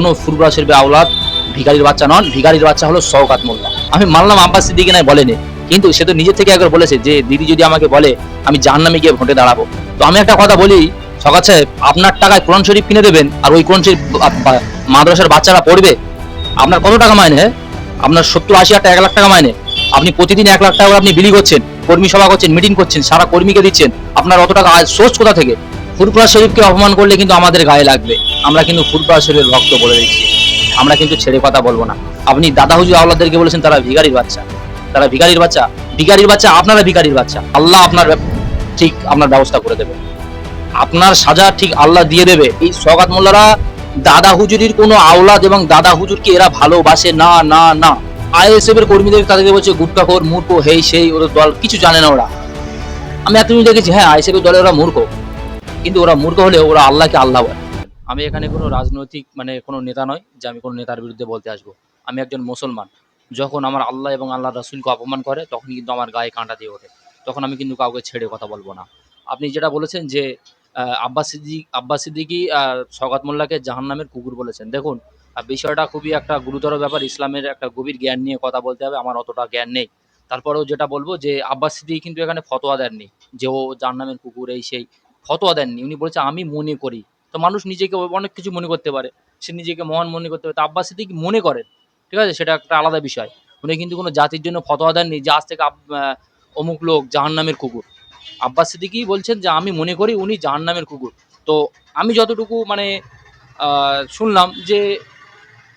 কোনো ফুরফুরা শরীফের আওলাদ, ভিখারির বাচ্চা নন, ভিখারির বাচ্চা হলো শওকাত মোল্লা। আমি মানলাম আব্বাস সিদ্দিকি নাই বলেনি, কিন্তু সে তো নিজে থেকে একবার বলেছে যে, দিদি যদি আমাকে বলে, আমি জাহান্নামে গিয়ে ভোটে দাঁড়াবো। তো আমি একটা কথা বলি সকাল সাহেব, আপনার টাকায় কোরআন শরীফ কিনে দেবেন, আর ওই কোরআন শরীফ মাদ্রাসার বাচ্চারা পড়বে, আপনার কত টাকা মাইনে হ্যাঁ? আপনার সত্তর, আশি হাজার এক লাখ টাকা মাইনে। আপনি প্রতিদিন এক লাখ টাকা আপনি বিলি করছেন, কর্মী সভা করছেন, মিটিং করছেন, সারা কর্মীকে দিচ্ছেন, আপনার অত টাকা সোর্স কোথা থেকে? ফুরফুরা শরীফকে অপমান করলে কিন্তু আমাদের গায়ে লাগবে। আমরা কিন্তু ফুরফুরা শরীফের ভক্ত বলে দিচ্ছি। আমরা কিন্তু ছেড়ে কথা বলব না। আপনি দাদা হুজুর আওলাদেরকে বলেছেন, তারা ভিখারির বাচ্চা। তারা ভিখারির বাচ্চা। ভিখারির বাচ্চা আপনারা ভিখারির বাচ্চা। আল্লাহ আপনার ঠিক আপনার ব্যবস্থা করে দেবে। আপনার সাজা ঠিক আল্লাহ দিয়ে দেবে। এই সগাত মোল্লারা দাদা হুজুরির কোনো আওলাদ এবং দাদা হুজুরকে এরা ভালোবাসে। না না না। আইএসএফ এর কর্মীদের তাদেরকে বলছে গুটকাখোর মূর্খ, হেই, সেই, ওদের দল। কিছু জানে না ওরা। আমি এতদিন দেখেছি হ্যাঁ আইএসএফ এর দলে ওরা মূর্খ। কিন্তু ওরা মূর্খ হলে ওরা আল্লাহকে আল্লাহ বলে। আমি এখানে কোনো রাজনৈতিক মানে কোনো নেতা নয় যে আমি কোনো নেতার বিরুদ্ধে বলতে আসব। আমি একজন মুসলমান। যখন আমার আল্লাহ এবং আল্লাহ রাসুলকে অপমান করে, তখন কিন্তু আমার গায়ে কাঁটা দিয়ে ওঠে। তখন আমি কিন্তু কাউকে ছেড়ে কথা বলব না। আপনি যেটা বলেছেন যে আব্বাস সিদ্দিক আব্বাস সিদ্দিকি আর সগাত মোল্লাকে জাহান্নামের কুকুর বলেছেন। দেখুন বিষয়টা খুবই একটা গুরুতর ব্যাপার। ইসলামের একটা গভীর জ্ঞান নিয়ে কথা বলতে হবে। আমার অতটা জ্ঞান নেই। তারপরেও যেটা বলব যে, আব্বাস সিদ্দিকি কিন্তু এখানে ফতোয়া দেননি যে, ও জাহান্নামের কুকুর, এই সেই। ফতোয়া দেননি। উনি বলেছে, আমি মনে করি। তো মানুষ নিজেকে অনেক কিছু মনে করতে পারে। সে নিজেকে মহান মনে করতে পারে। তো আব্বাস সিদ্দিকি মনে করেন? ঠিক আছে? সেটা একটা আলাদা বিষয়। উনি কিন্তু কোনো জাতির জন্য ফতোয়া দেননি। যে আজ থেকে অমুক লোক জাহান্নামের কুকুর। আব্বাস সিদ্দিকি বলছেন যে, আমি মনে করি উনি জাহান্নামের কুকুর। তো আমি যতটুকু মানে শুনলাম যে,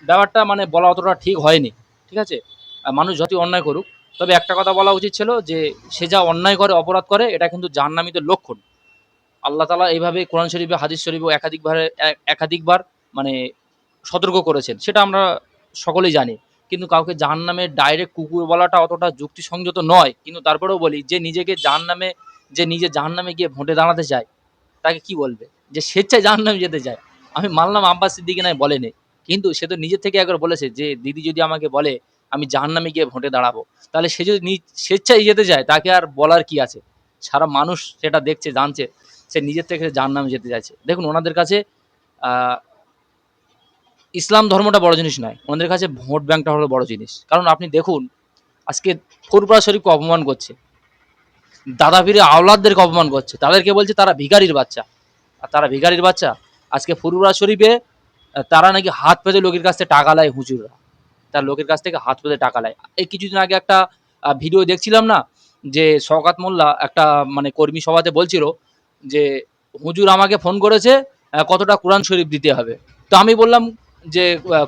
ব্যাপারটা মানে বলা অতটা ঠিক হয়নি। ঠিক আছে? মানুষ যতই অন্যায় করুক, তবে একটা কথা বলা উচিত ছিল যে, সে যা অন্যায় করে, অপরাধ করে, এটা কিন্তু জাহান্নামীদের লক্ষণ। আল্লাহ তালা এইভাবে কোরআন শরীফে হাদিস শরীফে একাধিকবার একাধিকবার মানে সতর্ক করেছেন, সেটা আমরা সকলেই জানি। কিন্তু কাউকে জাহান্নামে ডাইরেক্ট কুকুর বলাটা অতটা যুক্তিসংযত নয়। কিন্তু তারপরেও বলি, যে নিজেকে জাহান্নামে, যে নিজে জাহান্নামে গিয়ে ভোটে দাঁড়াতে চায়, তাকে কি বলবে? যে স্বেচ্ছায় জাহান্নামে যেতে চায়। আমি মানলাম আব্বাস সিদ্দিকি নাই, বলেনি। কিন্তু সে তো নিজের থেকে একবার বলেছে যে, দিদি যদি আমাকে বলে, আমি জাহান্নামে গিয়ে ভোটে দাঁড়াবো। তাহলে সে যদি স্বেচ্ছায় যেতে চায়, তাকে আর বলার কি আছে? সারা মানুষ সেটা দেখছে, জানছে। সে নিজের থেকে যার নামে যেতে চাইছে। দেখুন, ওনাদের কাছে ইসলাম ধর্মটা বড় জিনিস নয়। ওনাদের কাছে ভোট ব্যাংকটা হলো বড় জিনিস। কারণ আপনি দেখুন, আজকে ফুরপুরা শরীফকে অপমান করছে। দাদা পীরে আওলাদদেরকে অপমান করছে। তাদেরকে বলছে, তারা ভিখারির বাচ্চা। আর তারা ভিখারির বাচ্চা? আজকে ফুরপুরা শরীফে তারা নাকি হাত পেতে লোকের কাছ থেকে টাকা লায় হুজুররা। তার লোকের কাছ থেকে হাত পেতে টাকা লায়। এই কিছুদিন আগে একটা ভিডিও দেখছিলাম না, যে শওকাত মোল্লা একটা মানে কর্মী সভাতে বলছিল যে হুজুর আমাকে ফোন করেছে কতটা কোরআন শরীফ দিতে হবে। তো আমি বললাম যে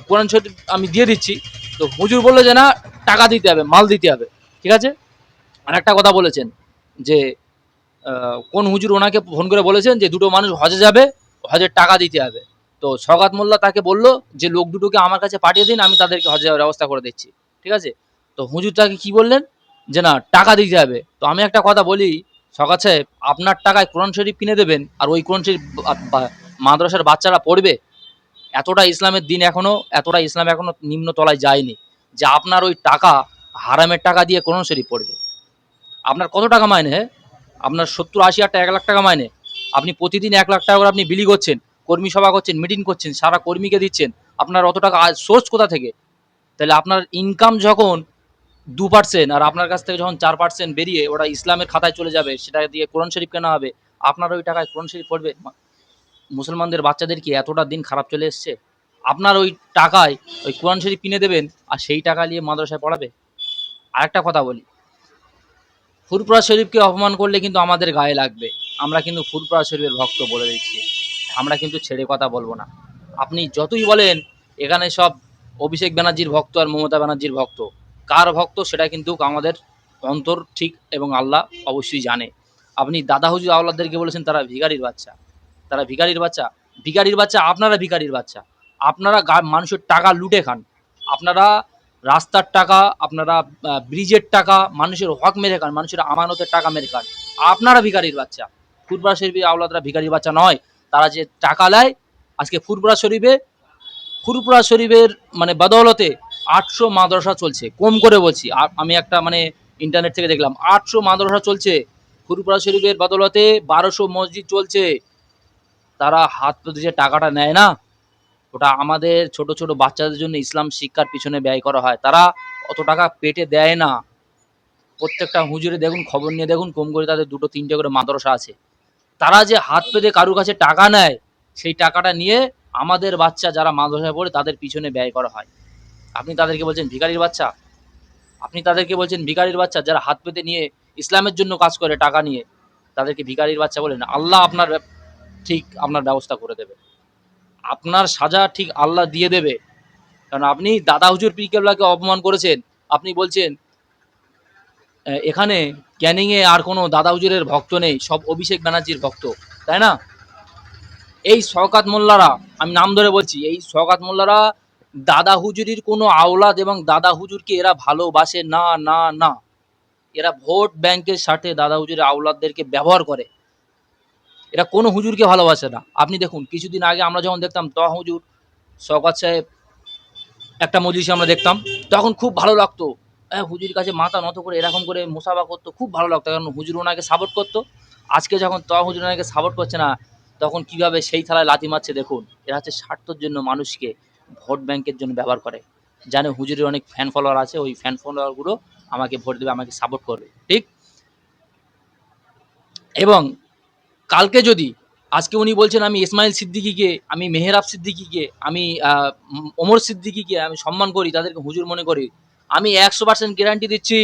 কোরআন শরীফ আমি দিয়ে দিচ্ছি। তো হুজুর বলল যে, না, টাকা দিতে হবে, মাল দিতে হবে। ঠিক আছে? আর একটা কথা বলেছেন যে কোন হুজুর ওনাকে ফোন করে বলেছেন যে, দুটো মানুষ হজে যাবে, হজের টাকা দিতে হবে। তো সগাত মোল্লা তাকে বলল যে, লোক দুটোকে আমার কাছে পাঠিয়ে দিন, আমি তাদেরকে হজে যাওয়ার ব্যবস্থা করে দিচ্ছি। ঠিক আছে? তো হুজুর তাকে কি বললেন? যে, না, টাকা দিতে হবে। তো আমি একটা কথা বলি সাহেব আপনার টাকায় কোরআন শরীফ কিনে দেবেন আর ওই কোরআন শরীফ মাদ্রাসার বাচ্চারা পড়বে, এতটা ইসলামের দিন এখনও, এতটা ইসলাম এখনও নিম্ন তলায় যায়নি যে আপনার ওই টাকা, হারামের টাকা দিয়ে কোরআন শরীফ পড়বে। আপনার কত টাকা মাইনে হ্যাঁ? আপনার সত্তর, আশি হাজার এক লাখ টাকা মাইনে। আপনি প্রতিদিন এক লাখ টাকা করে আপনি বিলি করছেন, কর্মী সভা করছেন মিটিং করছেন, সারা কর্মীকে দিচ্ছেন, আপনার অত টাকা সোর্স কোথা থেকে? তাহলে আপনার ইনকাম যখন দু পার্সেন্ট আর আপনার কাছ থেকে যখন চার পার্সেন্ট বেরিয়ে ওটা ইসলামের খাতায় চলে যাবে, সেটা দিয়ে কোরআন শরীফ কেনা হবে, আপনার ওই টাকায় কোরআন শরীফ পড়বে? মুসলমানদের বাচ্চাদের কি এতটা দিন খারাপ চলে এসছে? আপনার ওই টাকায় ওই কোরআন শরীফ কিনে দেবেন আর সেই টাকা নিয়ে মাদ্রাসায় পড়াবে? আরেকটা কথা বলি ফুরপুরা শরীফকে অপমান করলে কিন্তু আমাদের গায়ে লাগবে। আমরা কিন্তু ফুরপুরা শরীফের ভক্ত বলে দিচ্ছি। আমরা কিন্তু ছেড়ে কথা বলব না। আপনি যতই বলেন, এখানে সব অভিষেক ব্যানার্জির ভক্ত আর মমতা ব্যানার্জির ভক্ত। কার ভক্ত সেটা কিন্তু আমাদের অন্তর ঠিক এবং আল্লাহ অবশ্যই জানে। আপনি দাদা হুজুর আওলাদদেরকে বলেছেন, তারা ভিখারির বাচ্চা। তারা ভিখারির বাচ্চা। ভিখারির বাচ্চা আপনারা ভিখারির বাচ্চা। আপনারা মানুষের টাকা লুটে খান। আপনারা রাস্তার টাকা, আপনারা ব্রিজের টাকা, মানুষের হক মেরে খান, মানুষের আমানতের টাকা মেরে খান। আপনারা ভিখারির বাচ্চা। ফুরপুরা শরীফের আওলাদরা ভিখারির বাচ্চা নয়। তারা যে টাকা নেয় আজকে ফুরপুরা শরীফে ফুরপুরা শরীফের মানে বদৌলতে আটশো মাদ্রাসা চলছে, কম করে বলছি। আমি একটা মানে ইন্টারনেট থেকে দেখলাম, আটশো মাদ্রাসা চলছে। ফুরপুরা শরীফের বদৌলতে বারোশো মসজিদ চলছে। তারা হাত পেতে যে টাকাটা নেয় না। ওটা আমাদের ছোট ছোট বাচ্চাদের জন্য ইসলাম শিক্ষার পিছনে ব্যয় করা হয়। তারা অত টাকা পেটে দেয় না। প্রত্যেকটা হুজুরে দেখুন, খবর নিয়ে দেখুন, কম করে তাদের দুটো, তিনটে করে মাদ্রাসা আছে। তারা যে হাত পেতে কারুর কাছে টাকা নেয়, সেই টাকাটা নিয়ে আমাদের বাচ্চা যারা মাদ্রাসায় পড়ে, তাদের পিছনে ব্যয় করা হয়। আপনি তাদেরকে বলছেন ভিখারির বাচ্চা? আপনি তাদেরকে বলছেন ভিখারির বাচ্চা যারা হাত পেতে নিয়ে ইসলামের জন্য কাজ করে টাকা নিয়ে, তাদেরকে ভিখারির বাচ্চা বলেন। আল্লাহ আপনার ঠিক আপনার ব্যবস্থা করে দেবে। আপনার সাজা ঠিক আল্লাহ দিয়ে দেবে। কারণ আপনি দাদা হুজুর পীর কেবলাকে অপমান করেছেন। আপনি বলছেন এখানে ক্যানিংয়ে আর কোনো দাদা হুজুরের ভক্ত নেই, সব অভিষেক ব্যানার্জির ভক্ত, তাই না? এই শওকাত মোল্লারা, আমি নাম ধরে বলছি, এই শওকাত মোল্লারা দাদা হুজুরির কোনো আওলাদ এবং দাদা হুজুরকে এরা ভালোবাসে, না না না। এরা ভোট ব্যাংকের সাথে দাদা হুজুরের আওলাদদেরকে ব্যবহার করে। এরা কোনো হুজুরকে ভালোবাসে না। আপনি দেখুন, কিছুদিন আগে আমরা যখন দেখতাম ত হুজুর, শওকাত সাহেব, একটা মজলিসে আমরা দেখতাম, তখন খুব ভালো লাগতো। হ্যাঁ হুজুর কাছে মাথা নত করে এরকম করে মোসাফা করতো, খুব ভালো লাগতো। কারণ হুজুর ওনাকে সাপোর্ট করতো। আজকে যখন ত হুজুর ওনাকে সাপোর্ট করছে না, তখন কীভাবে সেই থালায় লাথি মারছে দেখুন। এরা হচ্ছে স্বার্থর জন্য মানুষকে। ভোট ব্যাংকের জন্য ব্যবহার করে। জানে হুজুরের অনেক ফ্যান ফলোয়ার আছে, ওই ফ্যান ফলোয়ারগুলো আমাকে ভোট দেবে, আমাকে সাপোর্ট করবে। ঠিক? এবং কালকে যদি, আজকে উনি বলছেন, আমি ইসমাইল সিদ্দিকিকে, আমি মেহেরাব সিদ্দিকিকে, আমি ওমর সিদ্দিকিকে আমি সম্মান করি, তাদেরকে হুজুর মনে করি, আমি একশো পার্সেন্ট গ্যারান্টি দিচ্ছি,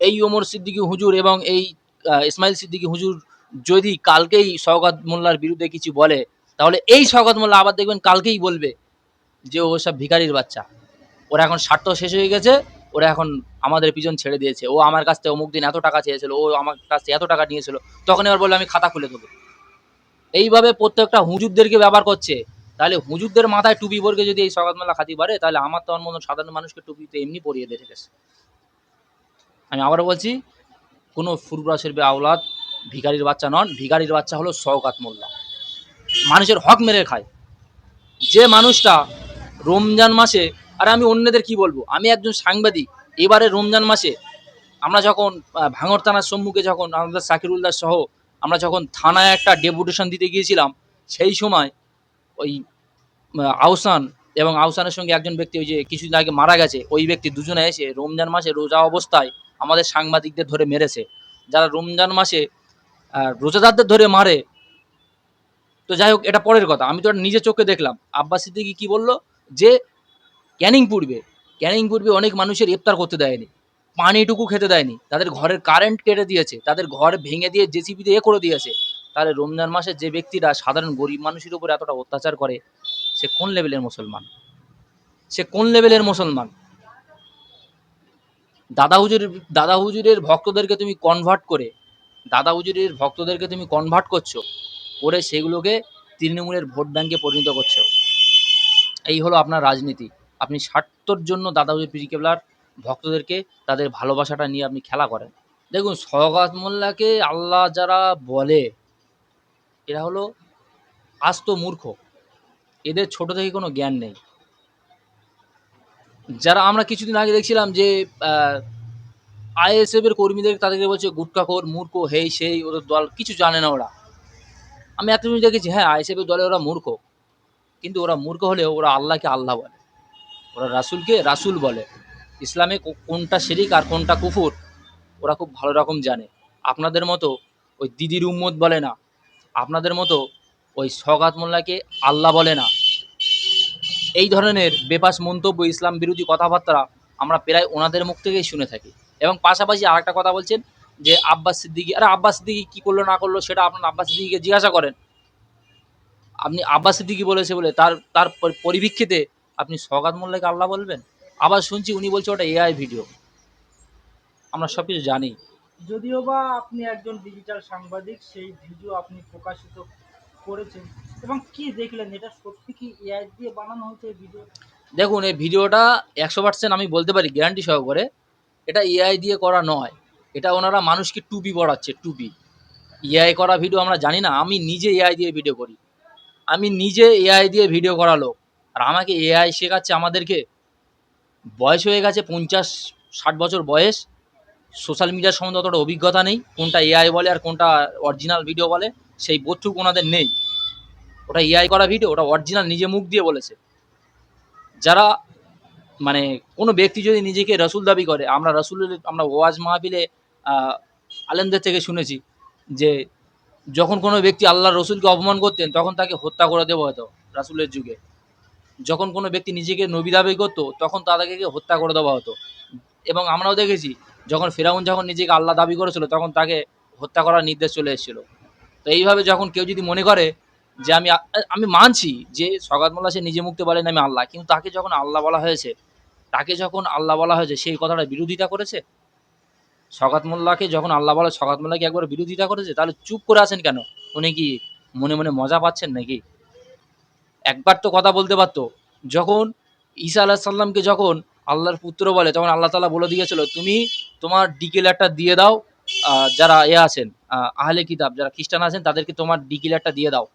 এই ওমর সিদ্দিকি হুজুর এবং এই ইসমাইল সিদ্দিকি হুজুর যদি কালকেই শওকত মোল্লার বিরুদ্ধে কিছু বলে, তাহলে এই শওকত মোল্লা আবার দেখবেন কালকেই বলবে যে ও সব ভিখারির বাচ্চা। ওরা এখন স্বার্থ শেষ হয়ে গেছে, ওরা এখন আমাদের পিছন ছেড়ে দিয়েছে। ও আমার কাছ থেকে অমুক দিন এত টাকা চেয়েছিল, ও আমার কাছ থেকে এত টাকা নিয়েছিল তখন এবার বললে, আমি খাতা খুলে দেবো। এইভাবে প্রত্যেকটা হুজুরদেরকে ব্যবহার করছে। তাহলে হুজুরদের মাথায় টুপি পরকে যদি এই সকাত মেলা খাতি পারে, তাহলে আমার তো মতন সাধারণ মানুষকে টুপি তো এমনি পরিয়ে দিয়ে রেখেছে। আমি আবারও বলছি, কোনো ফুরব্রাসের আওলাদ ভিখারির বাচ্চা নন। ভিখারির বাচ্চা হলো শওকাত মোল্লা। মানুষের হক মেরে খায়। যে মানুষটা রমজান মাসে আর আমি অন্যদের কি বলব? আমি একজন সাংবাদিক এবারে রমজান মাসে আমরা যখন ভাঙর থানার সম্মুখে যখন আমাদের সাকিরুল্লাহ সহ আমরা যখন থানায় একটা ডেপুটেশন দিতে গিয়েছিলাম সেই সময় ওই আহ, আহসান এবং আহসানের সঙ্গে একজন ব্যক্তি ওই যে কিছুদিন আগে মারা গেছে ওই ব্যক্তি দুজনে এসে রমজান মাসে রোজা অবস্থায় আমাদের সাংবাদিকদের ধরে মেরেছে। যারা রমজান মাসে রোজাদারদের ধরে মারে তো যাই হোক এটা পরের কথা। আমি তো নিজে চোখে দেখলাম। আব্বাস সিদ্দিকি কি বলল? যে ক্যানিং পূর্বে ক্যানিং পূর্বে অনেক মানুষের ইফতার করতে দেয়নি, পানিটুকু খেতে দেয়নি, তাদের ঘরের কারেন্ট কেটে দিয়েছে, তাদের ঘর ভেঙে দিয়ে জেসিবি দিয়ে এ করে দিয়েছে। তাহলে রমজান মাসে যে ব্যক্তিরা সাধারণ গরিব মানুষের উপর এতটা অত্যাচার করে, সে কোন লেভেলের মুসলমান? সে কোন লেভেলের মুসলমান? দাদা হুজুরের দাদা হুজুরের ভক্তদেরকে তুমি কনভার্ট করে, দাদা হুজুরের ভক্তদেরকে তুমি কনভার্ট করছ, করে সেগুলোকে তৃণমূলের ভোট ব্যাংকে পরিণত করছ। এই হলো আপনার রাজনীতি। আপনি স্বার্থর জন্য দাদা হুজুর পীর কেবলার ভক্তদেরকে তাদের ভালোবাসাটা নিয়ে আপনি খেলা করেন। দেখুন, সওগাত মোল্লাকে আল্লাহ যারা বলে, এরা হলো আস্ত মূর্খ। এদের ছোট থেকে কোনো জ্ঞান নেই। যারা আমরা কিছুদিন আগে দেখছিলাম যে আইএসএফ এর কর্মীদের তাদেরকে বলছে গুটকাখোর মূর্খ, হেই সেই, ওদের দল। কিছু জানে না ওরা। আমি এত দেখেছি হ্যাঁ আইএসএফ এর দলে ওরা মূর্খ। কিন্তু ওরা মূর্খ হলেও ওরা আল্লাহকে আল্লাহ বলে। ওরা রাসুলকে রাসুল বলে। ইসলামে কোনটা শিরিক আর কোনটা কুফুর, ওরা খুব ভালো রকম জানে। আপনাদের মতো ওই দিদির উম্মত বলে না। আপনাদের মতো ওই সগাত মোল্লাকে আল্লাহ বলে না। এই ধরনের বেপাস মন্তব্য ইসলাম বিরোধী কথাবার্তা আমরা প্রায় ওনাদের মুখ থেকেই শুনে থাকি। এবং পাশাপাশি আরেকটা কথা বলছেন যে আব্বাস সিদ্দিকি, আরে আব্বাস সিদ্দিকি কী করল না করল সেটা আপনার আব্বাস সিদ্দিকিকে জিজ্ঞাসা করেন। আপনি আব্বাস সিদ্দিকি বলেছে বলে তার তার পরিপ্রেক্ষিতে আপনি সগাত মোল্লাকে আল্লাহ বলবেন? আবার শুনছি উনি বলছে ওটা এআই ভিডিও আমরা সব কিছু জানি। যদিও বা আপনি একজন ডিজিটাল সাংবাদিক সেই ভিডিও আপনি প্রকাশিত করেছেন। এবং কি দেখলেন? এটা সত্যি কি এআই দিয়ে বানানো হয়েছে ভিডিও দেখুন এই ভিডিওটা একশো পার্সেন্ট আমি বলতে পারি গ্যারান্টি সহকারে। এটা এআই দিয়ে করা নয়। এটা ওনারা মানুষকে টুপি পড়াচ্ছে টুপি এআই করা ভিডিও আমরা জানি না। আমি নিজে এআই দিয়ে ভিডিও করি। আমি নিজে এআই দিয়ে ভিডিও করা লোক আর আমাকে এআই শেখাচ্ছে আমাদেরকে। বয়স হয়ে গেছে পঞ্চাশ, ষাট বছর বয়স। সোশ্যাল মিডিয়ার সম্বন্ধে অতটা অভিজ্ঞতা নেই। কোনটা এআই বলে আর কোনটা অরিজিনাল ভিডিও বলে, সেই বোধটুকু ওনাদের নেই। ওটা এআই করা ভিডিও ওটা অরিজিনাল নিজে মুখ দিয়ে বলেছে। যারা মানে কোনো ব্যক্তি যদি নিজেকে রসুল দাবি করে, আমরা রসুল আমরা ওয়াজ মাহফিলে আলেমদের থেকে শুনেছি যে যখন কোনো ব্যক্তি আল্লাহ রসুলকে অপমান করতেন, তখন তাকে হত্যা করে দেওয়া হতো রাসুলের যুগে। যখন কোনো ব্যক্তি নিজেকে নবী দাবি করতো, তখন তাদেরকে হত্যা করে দেওয়া হতো। এবং আমরাও দেখেছি, যখন ফেরাউন যখন নিজেকে আল্লাহ দাবি করেছিল, তখন তাকে হত্যা করার নির্দেশ চলে এসেছিল। তো এইভাবে যখন কেউ যদি মনে করে যে আমি আমি মানছি যে সগাত মোল্লা সে নিজে মুক্তি বলেন আমি আল্লাহ, কিন্তু তাকে যখন আল্লাহ বলা হয়েছে, তাকে যখন আল্লাহ বলা হয়েছে, সেই কথাটা বিরোধিতা করেছে সগাত মোল্লাকে যখন আল্লাহ বলে সগাত মোল্লাকে একবার বিরোধিতা করেছে? তাহলে চুপ করে আছেন কেন? উনি কি মনে মনে মজা পাচ্ছেন নাকি? একবার তো কথা বলতে পারতো। যখন ঈসা আলাহ সাল্লামকে যখন আল্লাহর পুত্র বলে, তখন আল্লাহ তালা বলে দিয়েছিল, তুমি তোমার ডিকেলারটা দিয়ে দাও যারা এ আছেন আহলে কিতাব, যারা খ্রিস্টান আছেন, তাদেরকে তোমার ডিকেলারটা দিয়ে দাও।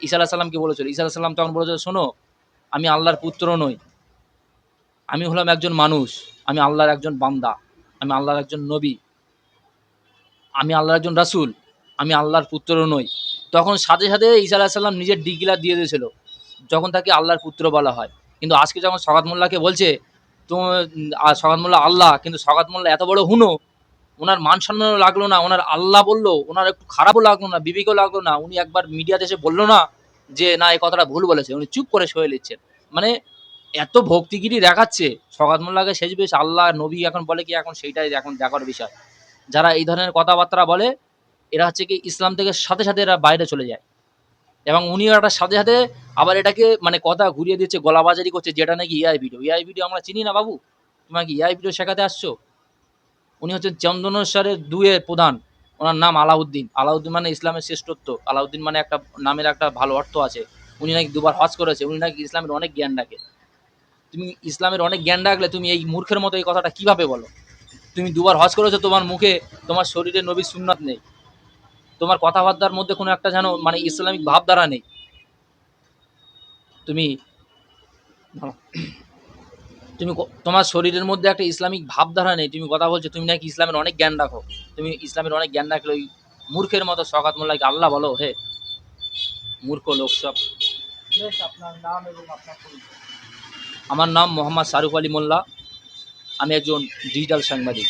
ঈসা আলাহ সাল্লামকে বলেছিল। ঈসা আলাহ সাল্লাম তখন বলেছিল, শোনো, আমি আল্লাহর পুত্র নই। আমি হলাম একজন মানুষ। আমি আল্লাহর একজন বান্দা। আমি আল্লাহর একজন নবী। আমি আল্লাহর একজন রাসূল। আমি আল্লাহর পুত্র নই। তখন সাথে সাথে ঈসা আলাহ সাল্লাম নিজের ডিগিলার দিয়ে দিয়েছিল। যখন তাকে আল্লাহর পুত্র বলা হয়। কিন্তু আজকে যখন সগাত মোল্লাকে বলছে তো সগাত মোল্লা আল্লাহ, কিন্তু সগাত মোল্লা এত বড় হুনো, ওনার মান সম্মানও লাগল না, ওনার আল্লাহ বলল, ওনার একটু খারাপও লাগল না, বিবেকও লাগল না, উনি একবার মিডিয়াতে এসে বলল না যে, না, এই কথাটা ভুল বলেছে। উনি চুপ করে সয়ে নিচ্ছেন। মানে এত ভক্তিগিরি দেখাচ্ছে। সগাত মোল্লাকে শেষ বেশ আল্লাহ, নবী এখন বলে কি, এখন সেইটাই এখন দেখার বিষয়। যারা এই ধরনের কথাবার্তা বলে, এরা হচ্ছে কি ইসলাম থেকে সাথে সাথে এরা বাইরে চলে যায়। এবং উনিও একটা সাথে সাথে আবার এটাকে মানে কথা ঘুরিয়ে দিচ্ছে, গলাবাজারি করছে, যেটা নাকি এআই ভিডিও। এআই ভিডিও আমরা চিনি না বাবু? তোমার কি এআই ভিডিও শেখাতে আসছো? উনি হচ্ছেন চন্দনেশ্বরের দুয়ের প্রধান। ওনার নাম আলাউদ্দিন। আলাউদ্দিন মানে ইসলামের শ্রেষ্ঠত্ব। আলাউদ্দিন মানে একটা নামের একটা ভালো অর্থ আছে। উনি নাকি দুবার হজ করেছে। উনি নাকি ইসলামের অনেক জ্ঞান রাখে। তুমি ইসলামের অনেক জ্ঞান রাখলে তুমি এই মূর্খের মতো এই কথাটা কীভাবে বলো? তুমি দুবার হজ করেছ, তোমার মুখে, তোমার শরীরে নবীর সুন্নাত নেই। তোমার কথাবার্তার মধ্যে কোনো একটা যেন মানে ইসলামিক ভাবধারা নেই। তুমি তুমি তোমার শরীরের মধ্যে একটা ইসলামিক ভাবধারা নেই। তুমি কথা বলছো, তুমি নাকি ইসলামের অনেক জ্ঞান রাখো। তুমি ইসলামের অনেক জ্ঞান রাখলে ওই মূর্খের মতো সকাত মোল্লাকে আল্লাহ বলো, হে। মূর্খ লোক সব। আপনার নাম এবং আপনার আমার নাম মোহাম্মদ শাহরুখ আলী মোল্লা। আমি একজন ডিজিটাল সাংবাদিক।